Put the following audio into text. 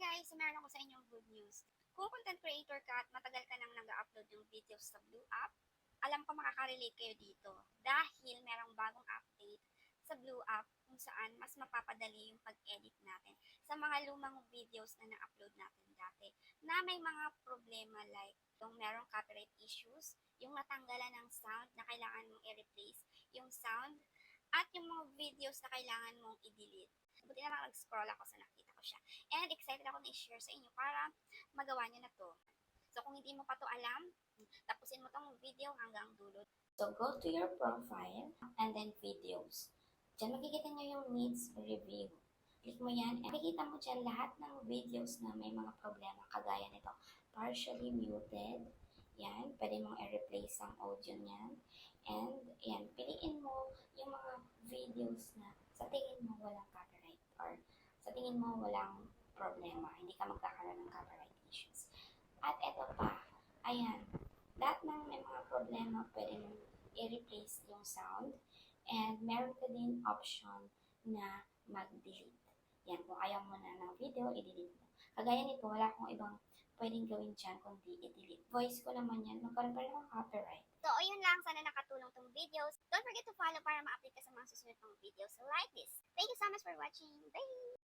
guys, meron ako sa inyong good news. Kung content creator ka at matagal ka nang nag-upload ng videos sa Blue App, alam ko makaka-relate kayo dito. Dahil merong bagong update sa Blue App kung saan mas mapapadali yung pag-edit natin sa mga lumang videos na na-upload natin dati na may mga problema like yung merong copyright issues, yung natanggalan ng sound na kailangan mong i-replace, yung sound, videos na kailangan mong i-delete. Buti naman nag-scroll ako sa nakita ko siya. And excited ako na i-share sa inyo para magawa niyo na to. So kung hindi mo pa to alam, tapusin mo tong video hanggang dulo. So go to your profile and then videos. Diyan makikita niyo yung needs review. Click mo yan and makikita mo dyan lahat ng videos na may mga problema kagaya nito. Partially muted. Yan, pwede mong i-replace ang audio niyan. And yan, piliin mo yung mga videos na sa tingin mo walang copyright or sa tingin mo walang problema, hindi ka magkakaroon ng copyright issues. At ito pa, ayan, lahat ng may mga problema, pwede mong i-replace yung sound and meron ka din option na mag-delete. Yan, kung ayaw mo na ng video, i-delete mo. Kagaya nito, wala akong ibang pwedeng gawin dyan kundi i-delete. Voice ko naman yan, magkaroon pa ako copyright. So, ayun lang. Sana nakatulong videos. Don't forget to follow para ma-update ka sa mga susunod pang videos like this. Thank you so much for watching. Bye!